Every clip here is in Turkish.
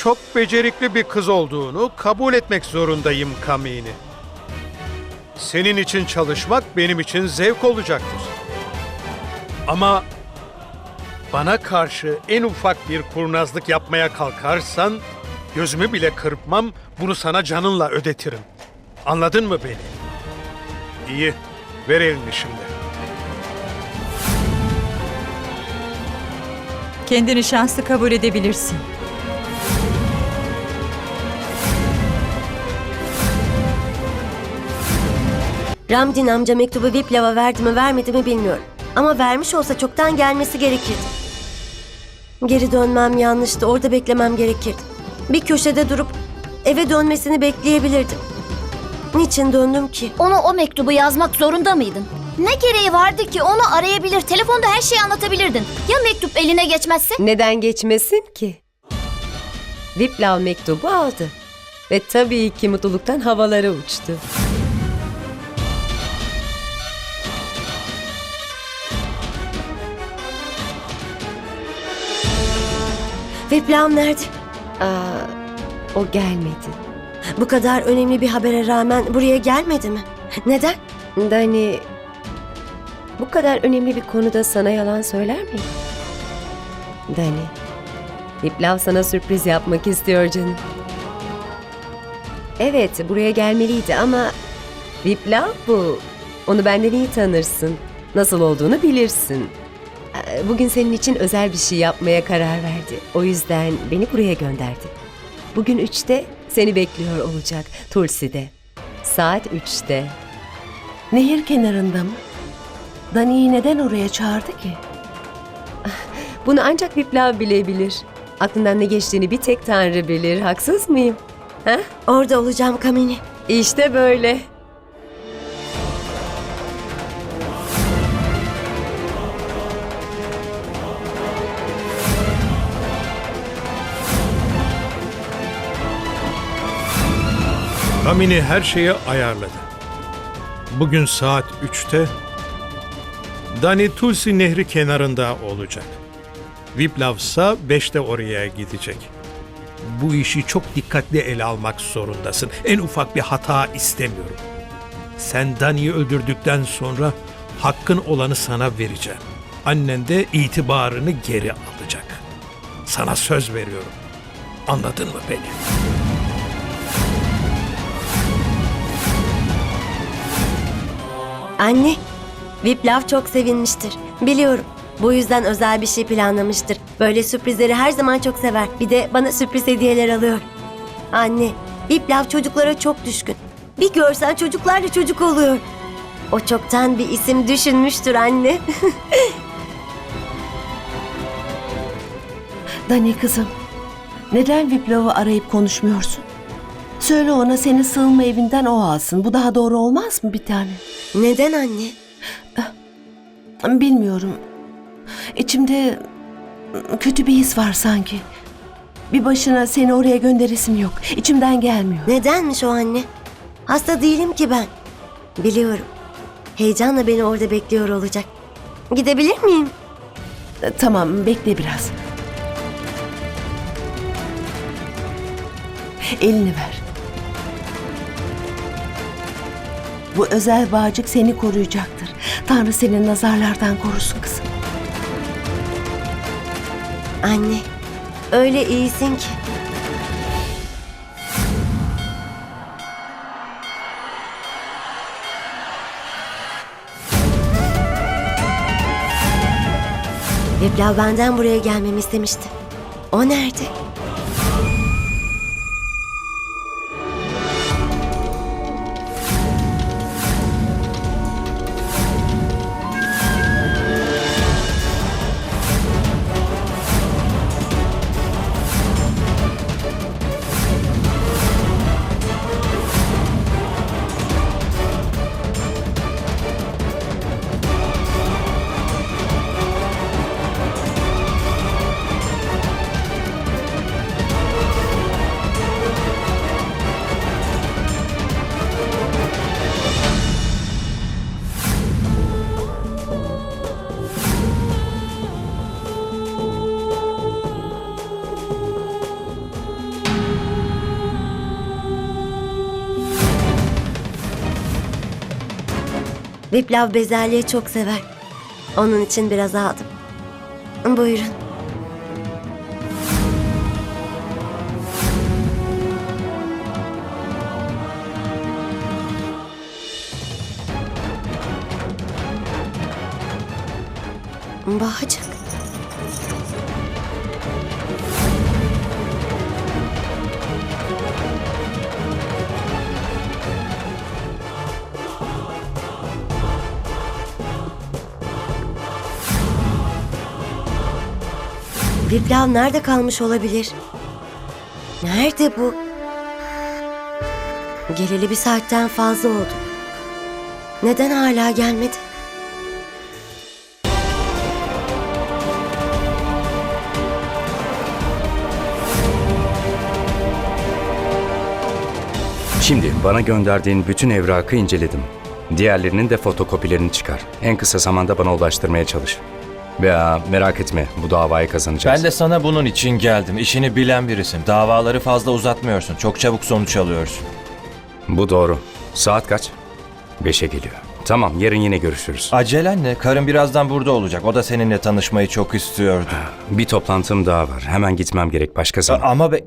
çok becerikli bir kız olduğunu kabul etmek zorundayım Kamini. Senin için çalışmak benim için zevk olacaktır. Ama bana karşı en ufak bir kurnazlık yapmaya kalkarsan gözümü bile kırpmam, bunu sana canınla ödetirim. Anladın mı beni? İyi, ver elini şimdi. Kendini şanslı kabul edebilirsin. Ramdin amca mektubu Viplav'a verdi mi vermedi mi bilmiyorum. Ama vermiş olsa çoktan gelmesi gerekirdi. Geri dönmem yanlıştı. Orada beklemem gerekirdi. Bir köşede durup eve dönmesini bekleyebilirdim. Niçin döndüm ki? Ona o mektubu yazmak zorunda mıydın? Ne gereği vardı ki onu arayabilir, telefonda her şeyi anlatabilirdin. Ya mektup eline geçmezse? Neden geçmesin ki? Viplav mektubu aldı. Ve tabii ki mutluluktan havalara uçtu. Viplav nerede? Aa, o gelmedi. Bu kadar önemli bir habere rağmen buraya gelmedi mi? Neden? Dani, bu kadar önemli bir konuda sana yalan söyler miyim? Dani, Viplav sana sürpriz yapmak istiyor canım. Evet, buraya gelmeliydi ama Viplav bu. Onu benden iyi tanırsın. Nasıl olduğunu bilirsin. Bugün senin için özel bir şey yapmaya karar verdi. O yüzden beni buraya gönderdi. Bugün üçte seni bekliyor olacak Tulsi'de. Saat üçte. Nehir kenarında mı? Dani'yi neden oraya çağırdı ki? Bunu ancak Viplav bilebilir. Aklından ne geçtiğini bir tek Tanrı bilir. Haksız mıyım? Ha? Orada olacağım Kamini. İşte böyle. Kamini her şeyi ayarladı. Bugün saat 3'te Dani Tulsi Nehri kenarında olacak. Viplav ise 5'te oraya gidecek. Bu işi çok dikkatli ele almak zorundasın. En ufak bir hata istemiyorum. Sen Dani'yi öldürdükten sonra hakkın olanı sana vereceğim. Annen de itibarını geri alacak. Sana söz veriyorum. Anladın mı beni? Anne, Viplav çok sevinmiştir. Biliyorum. Bu yüzden özel bir şey planlamıştır. Böyle sürprizleri her zaman çok sever. Bir de bana sürpriz hediyeler alıyor. Anne, Viplav çocuklara çok düşkün. Bir görsen çocuklar da çocuk oluyor. O çoktan bir isim düşünmüştür anne. Dani kızım, neden Viplav'ı arayıp konuşmuyorsun? Söyle ona seni sığınma evinden o alsın. Bu daha doğru olmaz mı bir tane? Neden anne? Bilmiyorum. İçimde kötü bir his var sanki. Bir başına seni oraya gönderesim yok. İçimden gelmiyor. Nedenmiş o anne? Hasta değilim ki ben. Biliyorum. Heyecanla beni orada bekliyor olacak. Gidebilir miyim? Tamam, bekle biraz. Elini ver. Bu özel bağcık seni koruyacaktır. Tanrı seni nazarlardan korusun kızım. Anne, öyle iyisin ki. Viplav benden buraya gelmemi istemişti. O nerede? Viplav bezelye çok sever. Onun için biraz aldım. Buyurun. Bahçık. Viplav nerede kalmış olabilir? Nerede bu? Geleli bir saatten fazla oldu. Neden hala gelmedi? Şimdi bana gönderdiğin bütün evrakı inceledim. Diğerlerinin de fotokopilerini çıkar. En kısa zamanda bana ulaştırmaya çalış. Veya merak etme bu davayı kazanacağız. Ben de sana bunun için geldim. İşini bilen birisin. Davaları fazla uzatmıyorsun. Çok çabuk sonuç alıyorsun. Bu doğru. Saat kaç? Beşe geliyor. Tamam yarın yine görüşürüz. Acelen ne? Karın birazdan burada olacak. O da seninle tanışmayı çok istiyordu. Bir toplantım daha var. Hemen gitmem gerek başka zaman. Ama be...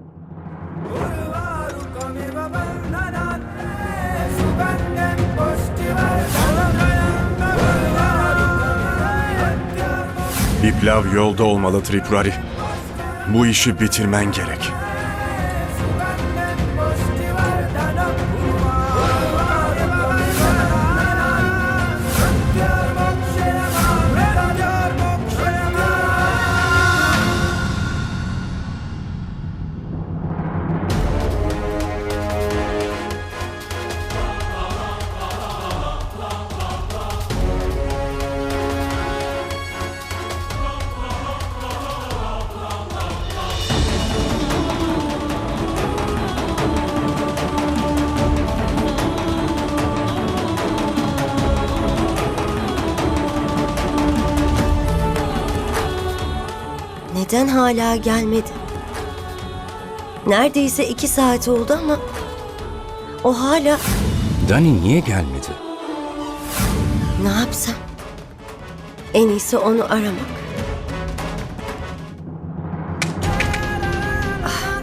Biplav yolda olmalı Tripurari. Bu işi bitirmen gerek. Hala gelmedi? Neredeyse iki saat oldu ama o hala Dani niye gelmedi? ne yapsam? En iyisi onu aramak. Ah.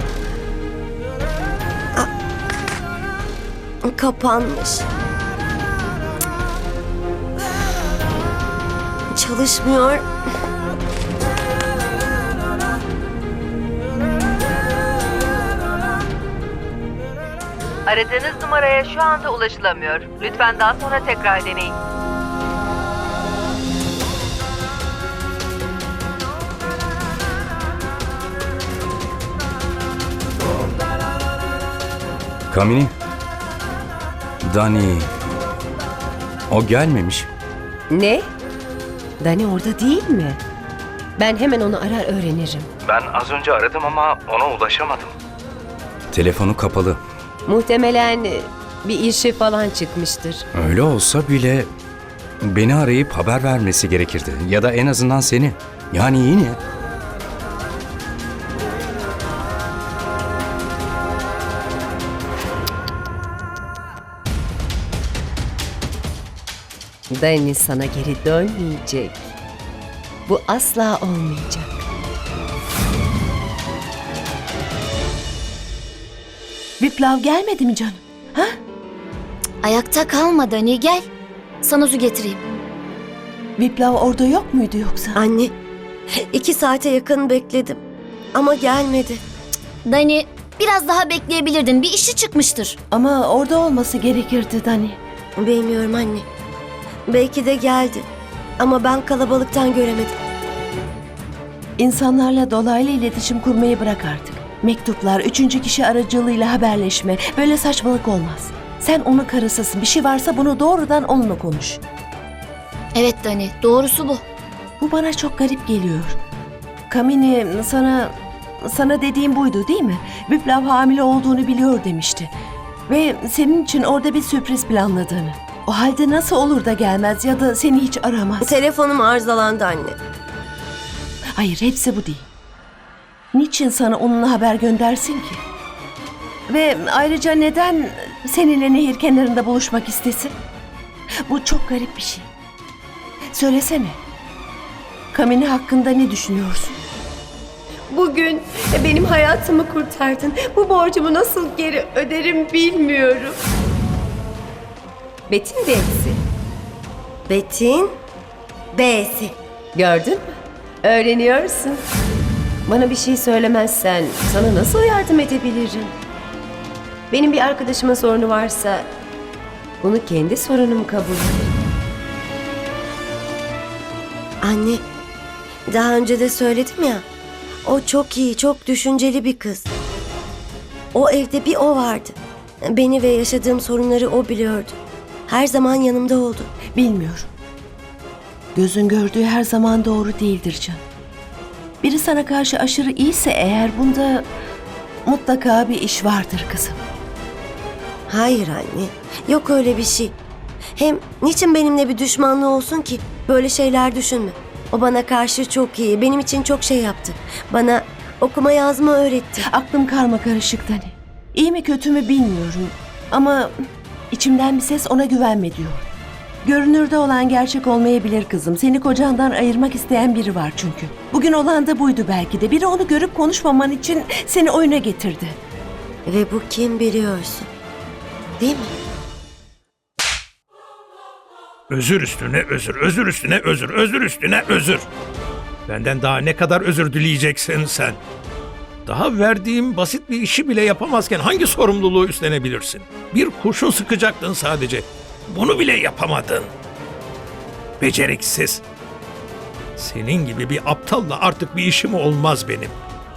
Ah. Kapanmış. Çalışmıyor. Aradığınız numaraya şu anda ulaşılamıyor. Lütfen daha sonra tekrar deneyin. Kamini. Dani. O gelmemiş. Ne? Dani orada değil mi? Ben hemen onu arar öğrenirim. Ben az önce aradım ama ona ulaşamadım. Telefonu kapalı. Muhtemelen e, bir işi falan çıkmıştır. Öyle olsa bile beni arayıp haber vermesi gerekirdi. Ya da en azından seni. Yani yine. Dani sana geri dönmeyecek. Bu asla olmayacak. Viplav gelmedi mi canım? Ha? Ayakta kalma Dani gel. Sana su getireyim. Viplav orada yok muydu yoksa? Anne, iki saate yakın bekledim. Ama gelmedi. Dani biraz daha bekleyebilirdin. Bir işi çıkmıştır. Ama orada olması gerekirdi Dani. Bilmiyorum anne. Belki de geldi. Ama ben kalabalıktan göremedim. İnsanlarla dolaylı iletişim kurmayı bırak artık. Mektuplar, üçüncü kişi aracılığıyla haberleşme. Böyle saçmalık olmaz. Sen onun karısısın. Bir şey varsa bunu doğrudan onunla konuş. Evet Dani doğrusu bu. Bu bana çok garip geliyor. Kamini sana sana dediğim buydu değil mi? Viplav hamile olduğunu biliyor demişti. Ve senin için orada bir sürpriz planladığını. O halde nasıl olur da gelmez ya da seni hiç aramaz. Telefonum arızalandı anne. Hayır hepsi bu değil. Niçin sana onunla haber göndersin ki? Ve ayrıca neden seninle nehir kenarında buluşmak istesin? Bu çok garip bir şey. Söylesene. Kamini hakkında ne düşünüyorsun? Bugün benim hayatımı kurtardın. Bu borcumu nasıl geri öderim bilmiyorum. Betin Beysi. Betin B'si. Gördün mü? Öğreniyorsun. Bana bir şey söylemezsen sana nasıl yardım edebilirim? Benim bir arkadaşımın sorunu varsa bunu kendi sorunum kabul ederim. Anne, daha önce de söyledim ya. O çok iyi, çok düşünceli bir kız. O evde bir o vardı. Beni ve yaşadığım sorunları o biliyordu. Her zaman yanımda oldu. Bilmiyorum. Gözün gördüğü her zaman doğru değildir Can. Biri sana karşı aşırı iyiyse eğer bunda mutlaka bir iş vardır kızım. Hayır anne, yok öyle bir şey. Hem niçin benimle bir düşmanlığı olsun ki? Böyle şeyler düşünme. O bana karşı çok iyi, benim için çok şey yaptı. Bana okuma yazma öğretti. Aklım karma karışık Dani. İyi mi kötü mü bilmiyorum. Ama içimden bir ses ona güvenme diyor. Görünürde olan gerçek olmayabilir kızım. Seni kocandan ayırmak isteyen biri var çünkü. Bugün olan da buydu belki de. Biri onu görüp konuşmaman için seni oyuna getirdi. Ve bu kim biliyorsun? Değil mi? Özür üstüne özür, özür üstüne özür, özür üstüne özür. Benden daha ne kadar özür dileyeceksin sen? Daha verdiğim basit bir işi bile yapamazken hangi sorumluluğu üstlenebilirsin? Bir kurşun sıkacaktın sadece. Bunu bile yapamadın. Beceriksiz. Senin gibi bir aptalla artık bir işim olmaz benim.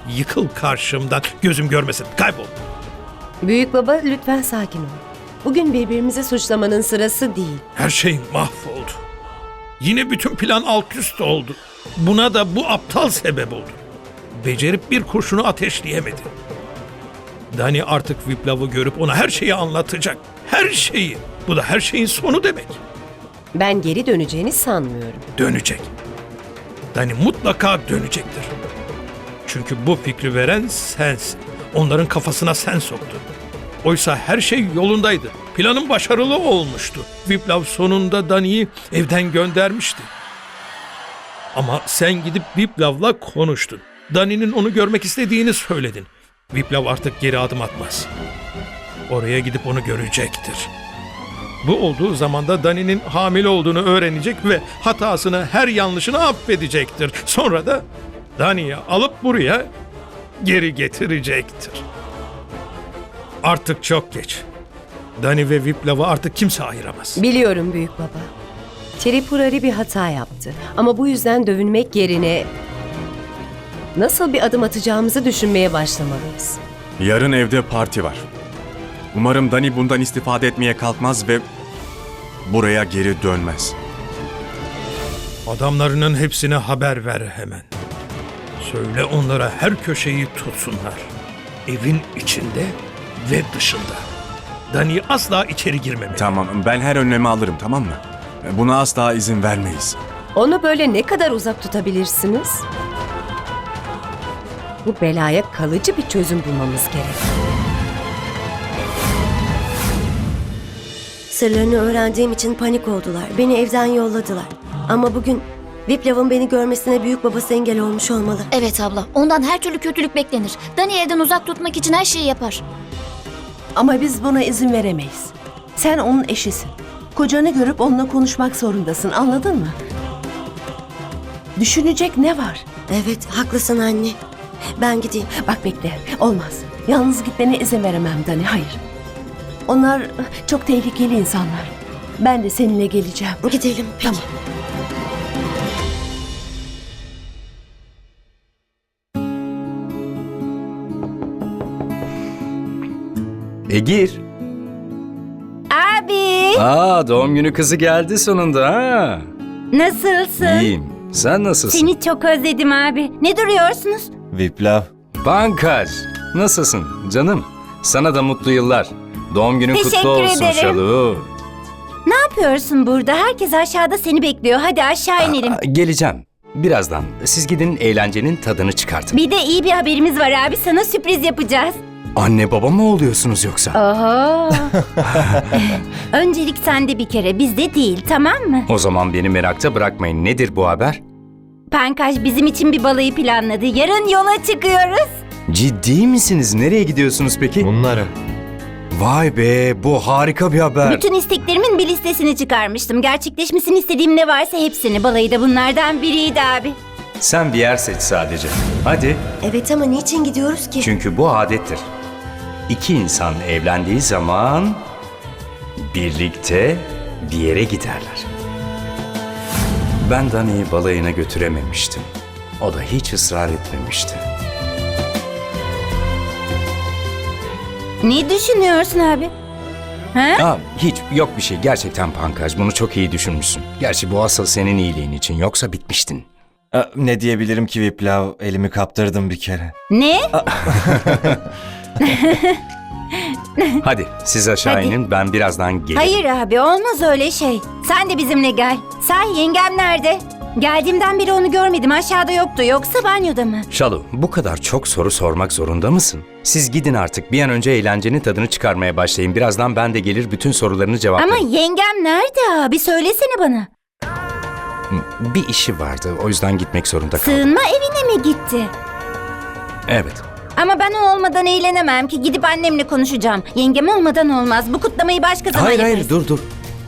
Yıkıl karşımdan, gözüm görmesin, kaybol. Büyük baba lütfen sakin ol. Bugün birbirimizi suçlamanın sırası değil. Her şey mahvoldu. Yine bütün plan alt üst oldu. Buna da bu aptal sebep oldu. Becerip bir kurşunu ateşleyemedi. Dani artık Viplav'ı görüp ona her şeyi anlatacak. Her şeyi. Bu da her şeyin sonu demek. Ben geri döneceğini sanmıyorum. Dönecek. Dani mutlaka dönecektir. Çünkü bu fikri veren sensin. Onların kafasına sen soktun. Oysa her şey yolundaydı. Planın başarılı olmuştu. Viplav sonunda Dani'yi evden göndermişti. Ama sen gidip Viplav'la konuştun. Dani'nin onu görmek istediğini söyledin. Viplav artık geri adım atmaz. Oraya gidip onu görecektir. Bu olduğu zaman da Dani'nin hamile olduğunu öğrenecek ve hatasını, her yanlışını affedecektir. Sonra da Dani'yi alıp buraya geri getirecektir. Artık çok geç. Dani ve Viplav'ı artık kimse ayıramaz. Biliyorum büyük baba. Tripurari bir hata yaptı. Ama bu yüzden dövünmek yerine nasıl bir adım atacağımızı düşünmeye başlamalıyız. Yarın evde parti var. Umarım Dani bundan istifade etmeye kalkmaz ve buraya geri dönmez. Adamlarının hepsine haber ver hemen. Söyle onlara her köşeyi tutsunlar. Evin içinde ve dışında. Dani asla içeri girmemeli. Tamam, ben her önlemi alırım, tamam mı? Buna asla izin vermeyiz. Onu böyle ne kadar uzak tutabilirsiniz? Bu belaya kalıcı bir çözüm bulmamız gerek. Sırlarını öğrendiğim için panik oldular. Beni evden yolladılar. Ama bugün Viplav'ın beni görmesine büyük babası engel olmuş olmalı. Evet abla. Ondan her türlü kötülük beklenir. Dani evden uzak tutmak için her şeyi yapar. Ama biz buna izin veremeyiz. Sen onun eşisin. Kocanı görüp onunla konuşmak zorundasın anladın mı? Düşünecek ne var? Evet, haklısın anne. Ben gideyim. Bak bekle olmaz. Yalnız gitmene izin veremem Dani hayır. Onlar çok tehlikeli insanlar. Ben de seninle geleceğim. Gidelim. Peki. Tamam. E gir. Abi Aa doğum günü kızı geldi sonunda ha. nasılsın? İyiyim. Sen nasılsın? Seni çok özledim abi. Ne duruyorsunuz? Viplav. Bankaj. Nasılsın canım? Sana da mutlu yıllar. Doğum günün Teşekkür kutlu olsun ederim. Şalu. Ne yapıyorsun burada? Herkes aşağıda seni bekliyor. Hadi aşağı inelim. Aa, Geleceğim. Birazdan. Siz gidin eğlencenin tadını çıkartın. Bir de iyi bir haberimiz var abi. Sana sürpriz yapacağız. Anne baba mı oluyorsunuz yoksa? Oho. Öncelik sende bir kere bizde değil tamam mı? O zaman beni merakta bırakmayın. Nedir bu haber? Pankaj bizim için bir balayı planladı. Yarın yola çıkıyoruz. Ciddi misiniz? Nereye gidiyorsunuz peki? Bunları. Vay be bu harika bir haber. Bütün isteklerimin bir listesini çıkarmıştım. Gerçekleşmesini istediğim ne varsa hepsini. Balayı da bunlardan biriydi abi. Sen bir yer seç sadece. Hadi. Evet ama niçin gidiyoruz ki? Çünkü bu adettir. İki insan evlendiği zaman birlikte bir yere giderler. Ben Dani'yi balayına götürememiştim. O da hiç ısrar etmemişti. Ne düşünüyorsun abi? Ha? Aa, hiç yok bir şey. Gerçekten pankaj. Bunu çok iyi düşünmüşsün. Gerçi bu asıl senin iyiliğin için. Yoksa bitmiştin. Aa, Ne diyebilirim ki Viplav? Elimi kaptırdım bir kere. Ne? Hadi siz aşağı Hadi. inin. Ben birazdan gelirim. Hayır abi olmaz öyle şey. Sen de bizimle gel. Sahi yengem nerede? Geldiğimden beri onu görmedim. Aşağıda yoktu. Yoksa banyoda mı? Şalu, bu kadar çok soru sormak zorunda mısın? Siz gidin artık. Bir an önce eğlencenin tadını çıkarmaya başlayın. Birazdan ben de gelir bütün sorularını cevaplarım. Ama yengem nerede abi? Söylesene bana. Bir işi vardı. O yüzden gitmek zorunda kaldım. Sığınma evine mi gitti? Evet. Ama ben o olmadan eğlenemem ki. Gidip annemle konuşacağım. Yengem olmadan olmaz. Bu kutlamayı başka zaman Hayır yaparız. hayır dur dur.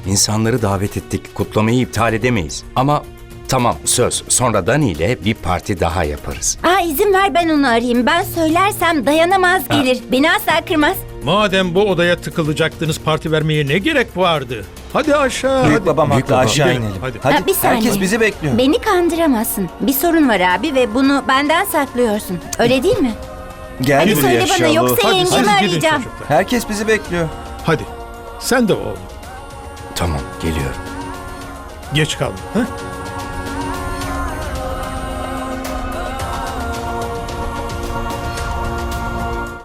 İnsanları davet ettik. Kutlamayı iptal edemeyiz. Ama tamam söz. Sonra Dani ile bir parti daha yaparız. Aa izin ver ben onu arayayım. Ben söylersem dayanamaz gelir. Beni asla kırmaz. Madem bu odaya tıkılacaktınız parti vermeye ne gerek vardı? Hadi aşağı. Büyük hadi. babam Büyük haklı baba. aşağı Gidelim, inelim. hadi. Hadi, Ha, bir saniye. herkes bizi bekliyor. Beni kandıramazsın. Bir sorun var abi ve bunu benden saklıyorsun. Öyle değil mi? Gel Hadi buraya söyle bana Şalu. yoksa Hadi yengemi siz gidin arayacağım. çocuklar. Herkes bizi bekliyor. Hadi. Sen de oğlum. Tamam geliyorum. Geç kalma. Ha?